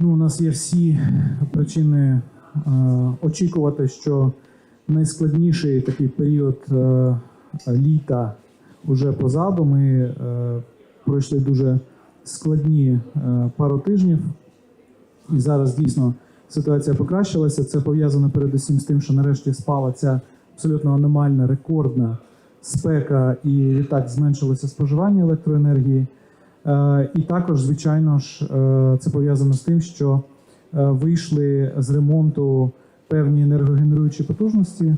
Ну, у нас є всі причини е, очікувати, що найскладніший такий період е, літа вже позаду. Ми е, пройшли дуже складні е, пару тижнів, і зараз дійсно ситуація покращилася. Це пов'язано передусім з тим, що нарешті спала ця абсолютно аномальна, рекордна спека, і відтак зменшилося споживання електроенергії. Е, І також, звичайно ж, е, це пов'язано з тим, що е, вийшли з ремонту певні енергогенеруючі потужності.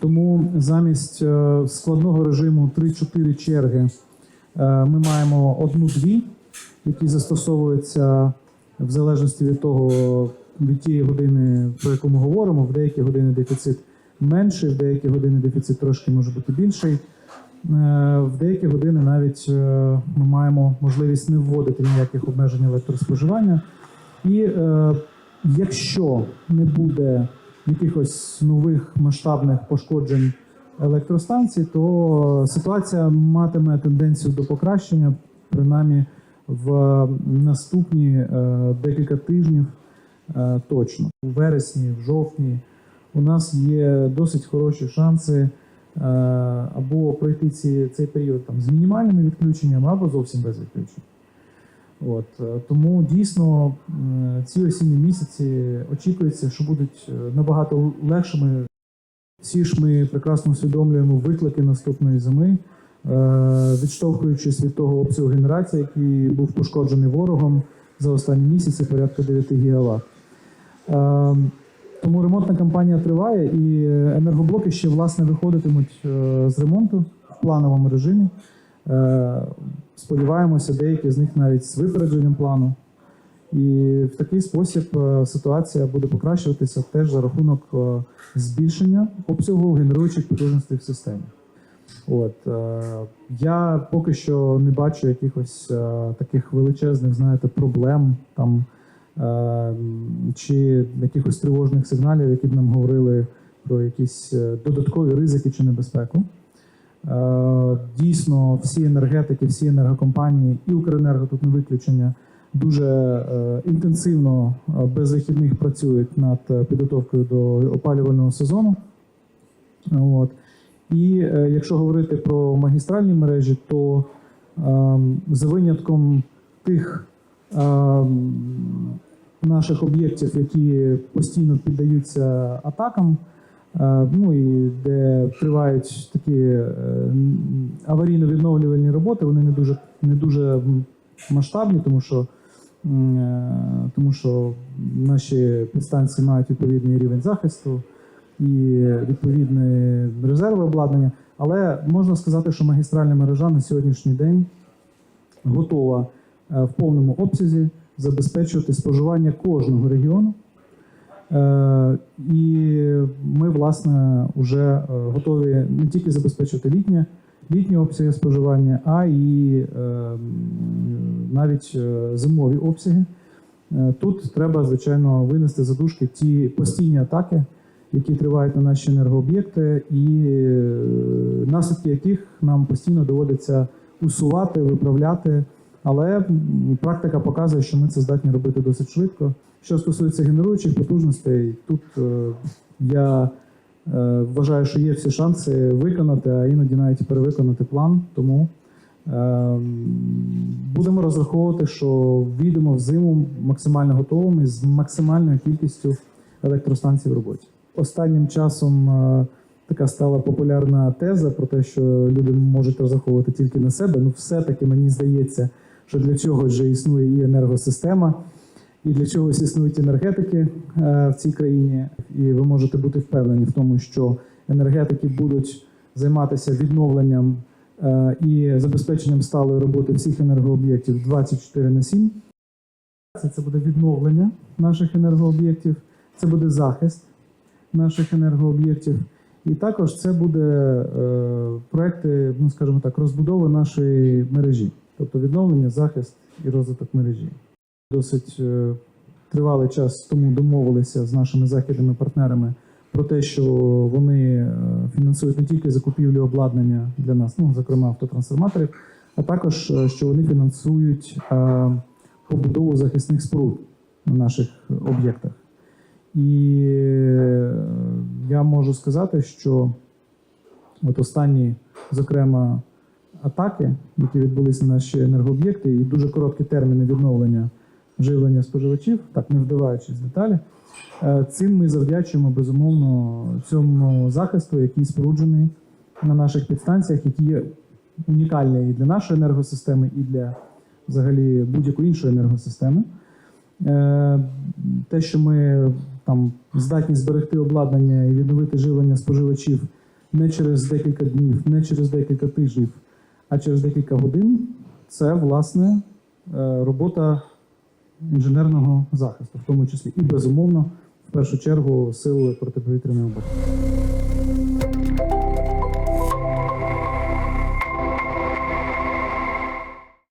Тому замість складного режиму 3-4 черги ми маємо одну-дві, які застосовуються в залежності від того, від тієї години, про яку ми говоримо. В деякі години дефіцит менший, в деякі години дефіцит трошки може бути більший. Е, В деякі години навіть е, ми маємо можливість не вводити ніяких обмежень електроспоживання. І е, якщо не буде якихось нових масштабних пошкоджень електростанцій, то ситуація матиме тенденцію до покращення, принаймні в наступні декілька тижнів точно. У вересні, в жовтні у нас є досить хороші шанси або пройти ці, цей період там, з мінімальними відключеннями, або зовсім без відключень. От, е, тому дійсно ці осінні місяці очікується, що будуть е, набагато легшими. Всі ж ми прекрасно усвідомлюємо виклики наступної зими, е, відштовхуючись від того обсягу генерації, який був пошкоджений ворогом за останні місяці, порядка 9 гігават. Е, Тому ремонтна кампанія триває, і енергоблоки ще власне виходитимуть е, з ремонту в плановому режимі. Е, Сподіваємося, деякі з них навіть з випередженням плану. І в такий спосіб е, ситуація буде покращуватися теж за рахунок е, збільшення обсягу генеруючих потужностей в системі. От е, я поки що не бачу якихось е, таких величезних, знаєте, проблем там е, чи якихось тривожних сигналів, які б нам говорили про якісь е, додаткові ризики чи небезпеку. Е, Дійсно, всі енергетики, всі енергокомпанії і Укренерго тут не виключення дуже е, інтенсивно без вихідних працюють над підготовкою до опалювального сезону. От. І якщо говорити про магістральні мережі, то ем, за винятком тих ем, наших об'єктів, які постійно піддаються атакам, е, ну і де тривають такі е, аварійно-відновлювальні роботи, вони не дуже, не дуже масштабні, тому що, е, тому що наші підстанції мають відповідний рівень захисту і відповідне резерви обладнання. Але можна сказати, що магістральна мережа на сьогоднішній день готова в повному обсязі забезпечувати споживання кожного регіону. Е, І ми, власне, вже е, готові не тільки забезпечувати літнє, літні обсяги споживання, а і е, навіть е, зимові обсяги. Е, Тут треба, звичайно, винести за дужки ті постійні атаки, які тривають на наші енергооб'єкти, і е, наслідки яких нам постійно доводиться усувати, виправляти. Але практика показує, що ми це здатні робити досить швидко. Що стосується генеруючих потужностей, тут е, я е, вважаю, що є всі шанси виконати, а іноді навіть перевиконати план. Тому е, будемо розраховувати, що війдемо в зиму максимально готовими з максимальною кількістю електростанцій в роботі. Останнім часом така стала популярна теза про те, що люди можуть розраховувати тільки на себе. Ну, все-таки мені здається, що для цього вже існує і енергосистема, і для чогось існують енергетики е, в цій країні. І ви можете бути впевнені в тому, що енергетики будуть займатися відновленням е, і забезпеченням сталої роботи всіх енергооб'єктів 24 на 7. Це, це буде відновлення наших енергооб'єктів, це буде захист наших енергооб'єктів. І також це буде е, проекти, ну скажімо так, розбудови нашої мережі, тобто відновлення, захист і розвиток мережі. Досить е, тривалий час тому домовилися з нашими західними партнерами про те, що вони е, фінансують не тільки закупівлю обладнання для нас, ну зокрема автотрансформаторів, а також що вони фінансують побудову захисних споруд на наших об'єктах. І я можу сказати, що от останні, зокрема, атаки, які відбулися на наші енергооб'єкти, і дуже короткі терміни відновлення живлення споживачів, так не вдаваючись в деталі. Е, Цим ми завдячуємо безумовно цьому захисту, який споруджений на наших підстанціях, який є унікальний і для нашої енергосистеми, і для взагалі будь-якої іншої енергосистеми. Е, Те, що ми там здатність зберегти обладнання і відновити живлення споживачів не через декілька днів, не через декілька тижнів, а через декілька годин, це власне е, робота інженерного захисту, в тому числі, і безумовно, в першу чергу, сил протиповітряної оборони.